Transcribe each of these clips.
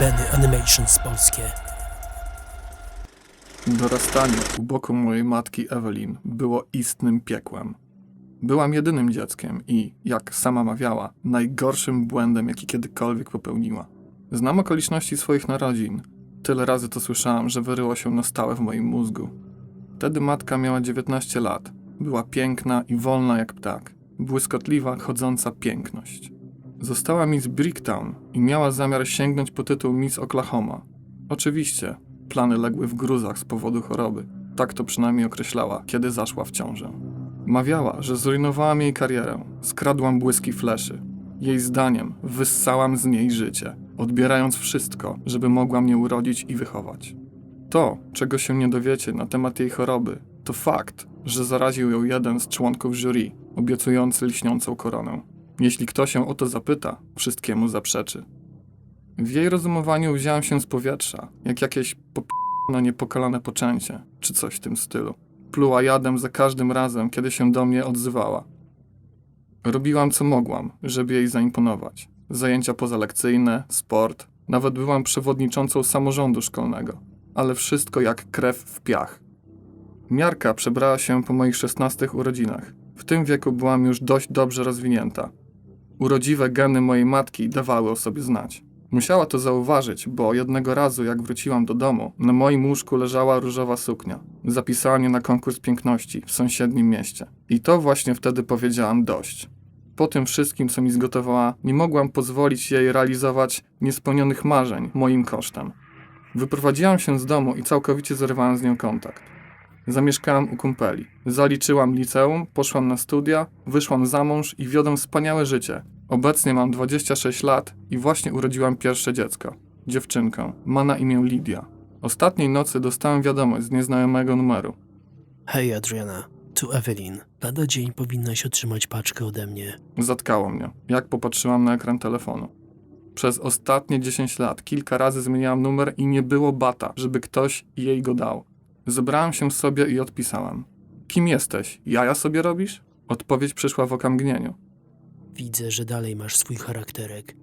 Benny Animations polskie. Dorastanie u boku mojej matki Evelyn było istnym piekłem. Byłam jedynym dzieckiem i, jak sama mawiała, najgorszym błędem, jaki kiedykolwiek popełniła. Znam okoliczności swoich narodzin. Tyle razy to słyszałam, że wyryło się na stałe w moim mózgu. Wtedy matka miała 19 lat. Była piękna i wolna jak ptak. Błyskotliwa, chodząca piękność. Została Miss Bricktown i miała zamiar sięgnąć po tytuł Miss Oklahoma. Oczywiście, plany legły w gruzach z powodu choroby. Tak to przynajmniej określała, kiedy zaszła w ciążę. Mawiała, że zrujnowałam jej karierę, skradłam błyski fleszy. Jej zdaniem wyssałam z niej życie, odbierając wszystko, żeby mogła mnie urodzić i wychować. To, czego się nie dowiecie na temat jej choroby, to fakt, że zaraził ją jeden z członków jury, obiecujący lśniącą koronę. Jeśli kto się o to zapyta, wszystkiemu zaprzeczy. W jej rozumowaniu wziąłem się z powietrza, jak jakieś na niepokalane poczęcie, czy coś w tym stylu. Pluła jadem za każdym razem, kiedy się do mnie odzywała. Robiłam co mogłam, żeby jej zaimponować. Zajęcia pozalekcyjne, sport, nawet byłam przewodniczącą samorządu szkolnego, ale wszystko jak krew w piach. Miarka przebrała się po moich 16 urodzinach. W tym wieku byłam już dość dobrze rozwinięta. Urodziwe geny mojej matki dawały o sobie znać. Musiała to zauważyć, bo jednego razu, jak wróciłam do domu, na moim łóżku leżała różowa suknia. Zapisała mnie na konkurs piękności w sąsiednim mieście. I to właśnie wtedy powiedziałam dość. Po tym wszystkim, co mi zgotowała, nie mogłam pozwolić jej realizować niespełnionych marzeń moim kosztem. Wyprowadziłam się z domu i całkowicie zerwałam z nią kontakt. Zamieszkałam u kumpeli. Zaliczyłam liceum, poszłam na studia, wyszłam za mąż i wiodę wspaniałe życie. Obecnie mam 26 lat i właśnie urodziłam pierwsze dziecko. Dziewczynkę. Ma na imię Lidia. Ostatniej nocy dostałem wiadomość z nieznajomego numeru. Hej Adriana, tu Evelyn. Lada dzień powinnaś otrzymać paczkę ode mnie. Zatkało mnie, jak popatrzyłam na ekran telefonu. Przez ostatnie 10 lat kilka razy zmieniałam numer i nie było bata, żeby ktoś jej go dał. Zebrałam się sobie i odpisałam. Kim jesteś? Jaja sobie robisz? Odpowiedź przyszła w okamgnieniu. Widzę, że dalej masz swój charakterek.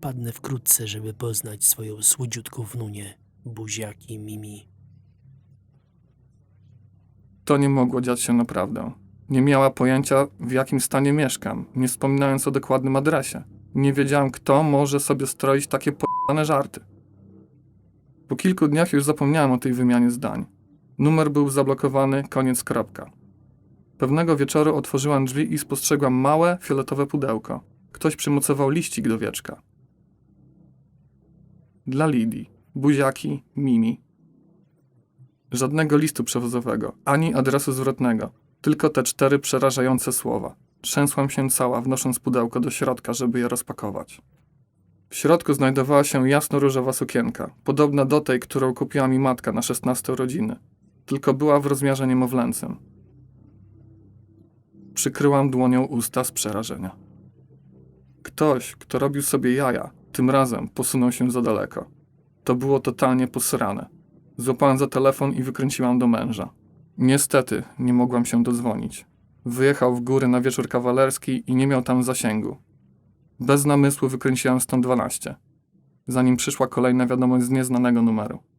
Padnę wkrótce, żeby poznać swoją słodziutką wnunię, buziaki Mimi. To nie mogło dziać się naprawdę. Nie miała pojęcia, w jakim stanie mieszkam, nie wspominając o dokładnym adresie. Nie wiedziałam, kto może sobie stroić takie p***ane żarty. Po kilku dniach już zapomniałam o tej wymianie zdań. Numer był zablokowany, koniec kropka. Pewnego wieczoru otworzyłam drzwi i spostrzegłam małe, fioletowe pudełko. Ktoś przymocował liścik do wieczka. Dla Lidii. Buziaki, Mimi. Żadnego listu przewozowego, ani adresu zwrotnego. Tylko te cztery przerażające słowa. Trzęsłam się cała, wnosząc pudełko do środka, żeby je rozpakować. W środku znajdowała się jasno-różowa sukienka, podobna do tej, którą kupiła mi matka na 16 urodziny. Tylko była w rozmiarze niemowlęcym. Przykryłam dłonią usta z przerażenia. Ktoś, kto robił sobie jaja, tym razem posunął się za daleko. To było totalnie posrane. Złapałam za telefon i wykręciłam do męża. Niestety, nie mogłam się dodzwonić. Wyjechał w góry na wieczór kawalerski i nie miał tam zasięgu. Bez namysłu wykręciłam 112, zanim przyszła kolejna wiadomość z nieznanego numeru.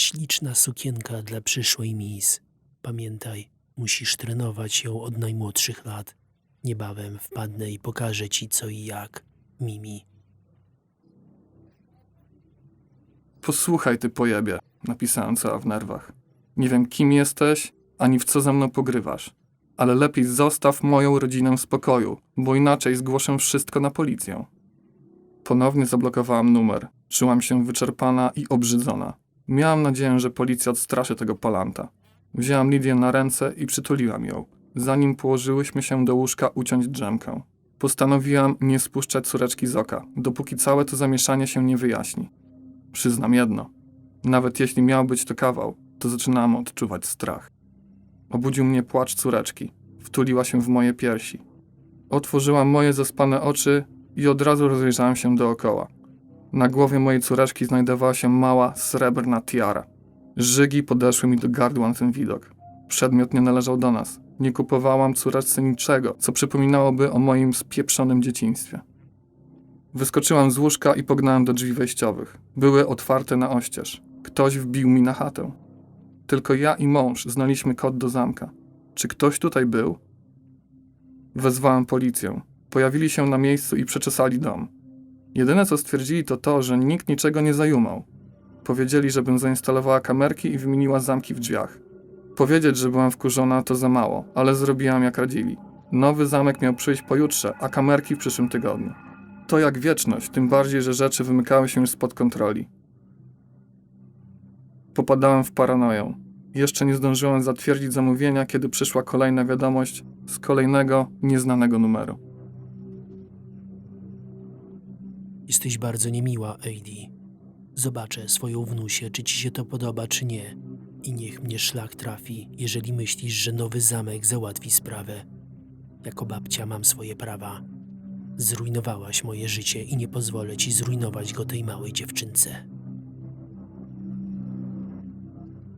Śliczna sukienka dla przyszłej mis. Pamiętaj, musisz trenować ją od najmłodszych lat. Niebawem wpadnę i pokażę ci co i jak, Mimi. Posłuchaj, ty pojebie, napisałem cała w nerwach. Nie wiem, kim jesteś, ani w co ze mną pogrywasz. Ale lepiej zostaw moją rodzinę w spokoju, bo inaczej zgłoszę wszystko na policję. Ponownie zablokowałam numer. Czułam się wyczerpana i obrzydzona. Miałam nadzieję, że policja odstraszy tego palanta. Wzięłam Lidię na ręce i przytuliłam ją. Zanim położyłyśmy się do łóżka uciąć drzemkę. Postanowiłam nie spuszczać córeczki z oka, dopóki całe to zamieszanie się nie wyjaśni. Przyznam jedno. Nawet jeśli miał być to kawał, to zaczynałam odczuwać strach. Obudził mnie płacz córeczki. Wtuliła się w moje piersi. Otworzyłam moje zaspane oczy i od razu rozejrzałam się dookoła. Na głowie mojej córeczki znajdowała się mała, srebrna tiara. Żygi podeszły mi do gardła na ten widok. Przedmiot nie należał do nas. Nie kupowałam córeczce niczego, co przypominałoby o moim spieprzonym dzieciństwie. Wyskoczyłam z łóżka i pognałem do drzwi wejściowych. Były otwarte na oścież. Ktoś wbił mi na chatę. Tylko ja i mąż znaliśmy kod do zamka. Czy ktoś tutaj był? Wezwałem policję. Pojawili się na miejscu i przeczesali dom. Jedyne co stwierdzili to to, że nikt niczego nie zajumał. Powiedzieli, żebym zainstalowała kamerki i wymieniła zamki w drzwiach. Powiedzieć, że byłam wkurzona to za mało, ale zrobiłam jak radzili. Nowy zamek miał przyjść pojutrze, a kamerki w przyszłym tygodniu. To jak wieczność, tym bardziej, że rzeczy wymykały się już spod kontroli. Popadałem w paranoję. Jeszcze nie zdążyłem zatwierdzić zamówienia, kiedy przyszła kolejna wiadomość z kolejnego, nieznanego numeru. Jesteś bardzo niemiła, Eidi. Zobaczę swoją wnusię, czy ci się to podoba, czy nie. I niech mnie szlak trafi, jeżeli myślisz, że nowy zamek załatwi sprawę. Jako babcia mam swoje prawa. Zrujnowałaś moje życie i nie pozwolę ci zrujnować go tej małej dziewczynce.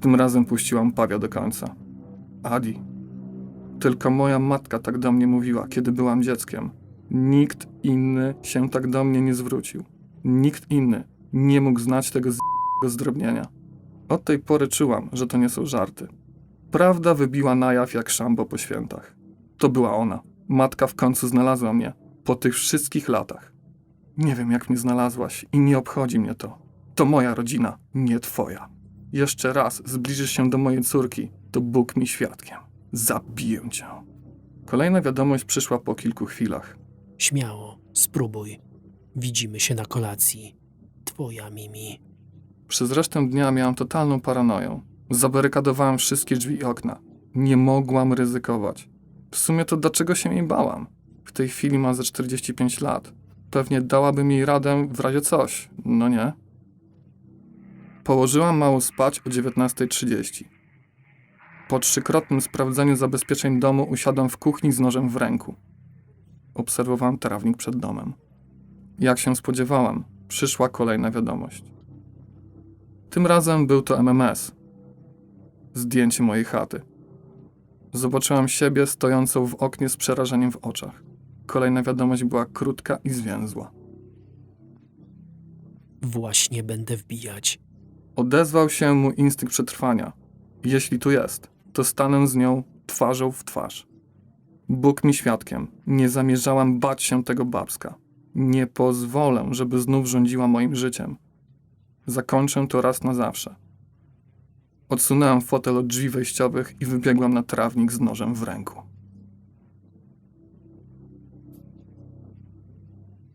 Tym razem puściłam Pawia do końca. Adi. Tylko moja matka tak do mnie mówiła, kiedy byłam dzieckiem. Nikt inny się tak do mnie nie zwrócił. Nikt inny nie mógł znać tego zdrobnienia. Od tej pory czułam, że to nie są żarty. Prawda wybiła na jaw jak szambo po świętach. To była ona. Matka w końcu znalazła mnie. Po tych wszystkich latach. Nie wiem, jak mnie znalazłaś i nie obchodzi mnie to. To moja rodzina, nie twoja. Jeszcze raz zbliżysz się do mojej córki, to Bóg mi świadkiem. Zabiję cię. Kolejna wiadomość przyszła po kilku chwilach. Śmiało, spróbuj. Widzimy się na kolacji. Twoja Mimi. Przez resztę dnia miałam totalną paranoję. Zabarykadowałam wszystkie drzwi i okna. Nie mogłam ryzykować. W sumie to dlaczego się jej bałam? W tej chwili ma ze 45 lat. Pewnie dałabym jej radę w razie coś, no nie? Położyłam mało spać o 19.30. Po trzykrotnym sprawdzeniu zabezpieczeń domu usiadłam w kuchni z nożem w ręku. Obserwowałam trawnik przed domem. Jak się spodziewałam, przyszła kolejna wiadomość. Tym razem był to MMS. Zdjęcie mojej chaty. Zobaczyłam siebie stojącą w oknie z przerażeniem w oczach. Kolejna wiadomość była krótka i zwięzła. Właśnie będę wbijać. Odezwał się mu instynkt przetrwania. Jeśli tu jest, to stanę z nią twarzą w twarz. Bóg mi świadkiem, nie zamierzałam bać się tego babska. Nie pozwolę, żeby znów rządziła moim życiem. Zakończę to raz na zawsze. Odsunęłam fotel od drzwi wejściowych i wybiegłam na trawnik z nożem w ręku.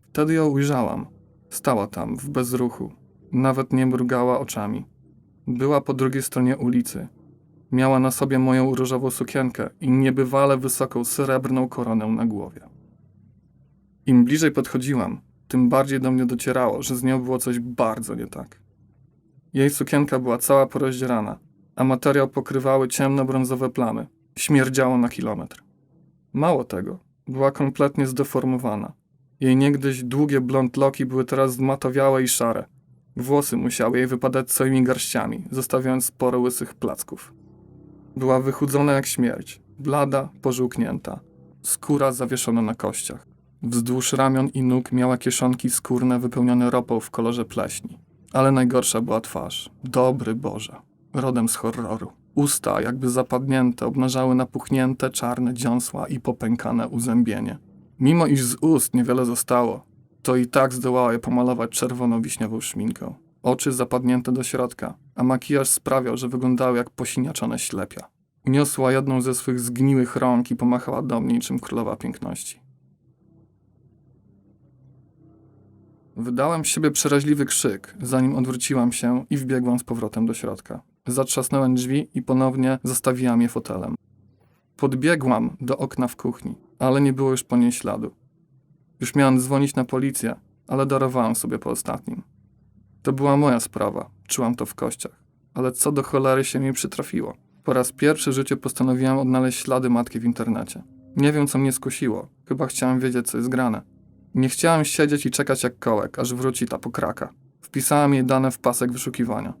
Wtedy ją ujrzałam. Stała tam, w bezruchu. Nawet nie mrugała oczami. Była po drugiej stronie ulicy. Miała na sobie moją różową sukienkę i niebywale wysoką srebrną koronę na głowie. Im bliżej podchodziłam, tym bardziej do mnie docierało, że z nią było coś bardzo nie tak. Jej sukienka była cała porozdzierana, a materiał pokrywały ciemno-brązowe plamy. Śmierdziało na kilometr. Mało tego, była kompletnie zdeformowana. Jej niegdyś długie blond loki były teraz zmatowiałe i szare. Włosy musiały jej wypadać całymi garściami, zostawiając sporo łysych placków. Była wychudzona jak śmierć, blada, pożółknięta, skóra zawieszona na kościach. Wzdłuż ramion i nóg miała kieszonki skórne wypełnione ropą w kolorze pleśni. Ale najgorsza była twarz. Dobry Boże. Rodem z horroru. Usta, jakby zapadnięte, obnażały napuchnięte, czarne dziąsła i popękane uzębienie. Mimo iż z ust niewiele zostało, to i tak zdołała je pomalować czerwono-wiśniową szminką. Oczy zapadnięte do środka, a makijaż sprawiał, że wyglądały jak posiniaczone ślepia. Uniosła jedną ze swych zgniłych rąk i pomachała do mnie niczym królowa piękności. Wydałem z siebie przeraźliwy krzyk, zanim odwróciłam się i wbiegłam z powrotem do środka. Zatrzasnąłem drzwi i ponownie zostawiłam je fotelem. Podbiegłam do okna w kuchni, ale nie było już po niej śladu. Już miałam dzwonić na policję, ale darowałam sobie po ostatnim. To była moja sprawa, czułam to w kościach. Ale co do cholery się mi przytrafiło? Po raz pierwszy w życiu postanowiłam odnaleźć ślady matki w internecie. Nie wiem, co mnie skusiło. Chyba chciałam wiedzieć, co jest grane. Nie chciałam siedzieć i czekać jak kołek, aż wróci ta pokraka. Wpisałam jej dane w pasek wyszukiwania.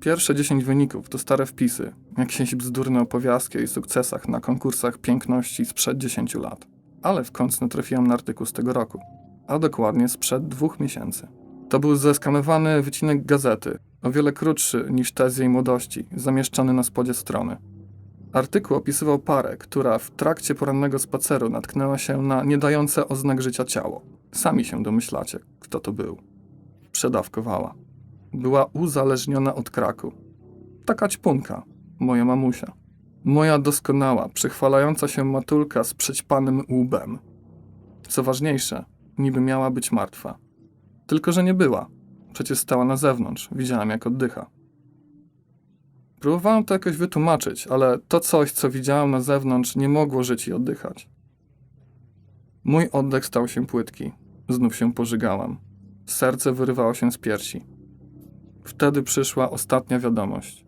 Pierwsze 10 wyników to stare wpisy, jakieś bzdurne opowiastki o jej sukcesach na konkursach piękności sprzed 10 lat. Ale w końcu natrafiłam na artykuł z tego roku. a dokładnie sprzed dwóch miesięcy. To był zeskanowany wycinek gazety, o wiele krótszy niż te z jej młodości, zamieszczony na spodzie strony. Artykuł opisywał parę, która w trakcie porannego spaceru natknęła się na niedające oznak życia ciało. Sami się domyślacie, kto to był. Przedawkowała. Była uzależniona od kraku. Taka ćpunka, moja mamusia. Moja doskonała, przychwalająca się matulka z przećpanym łbem. Co ważniejsze, niby miała być martwa. Tylko, że nie była. Przecież stała na zewnątrz, widziałem jak oddycha. Próbowałem to jakoś wytłumaczyć, ale to coś, co widziałem na zewnątrz, nie mogło żyć i oddychać. Mój oddech stał się płytki. Znów się pożygałam. Serce wyrywało się z piersi. Wtedy przyszła ostatnia wiadomość.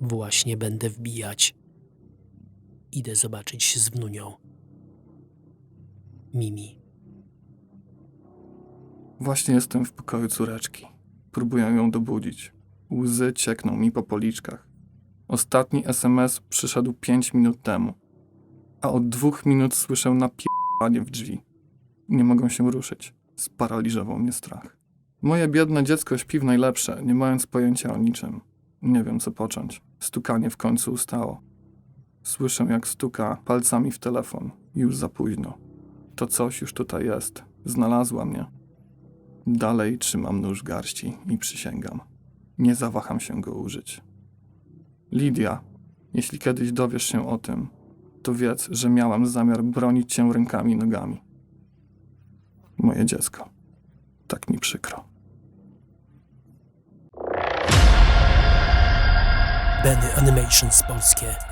Właśnie będę wbijać. Idę zobaczyć się z wnunią. Mimi. Właśnie jestem w pokoju córeczki. Próbuję ją dobudzić. Łzy ciekną mi po policzkach. Ostatni SMS przyszedł pięć minut temu, a od dwóch minut słyszę napierdanie w drzwi. Nie mogę się ruszyć. Sparaliżował mnie strach. Moje biedne dziecko śpi w najlepsze, nie mając pojęcia o niczym. Nie wiem, co począć. Stukanie w końcu ustało. Słyszę, jak stuka palcami w telefon. Już za późno. To coś już tutaj jest. Znalazła mnie. Dalej trzymam nóż garści i przysięgam. Nie zawaham się go użyć. Lidia, jeśli kiedyś dowiesz się o tym, to wiedz, że miałam zamiar bronić cię rękami i nogami. Moje dziecko. Tak mi przykro. Benny Animations Polskie.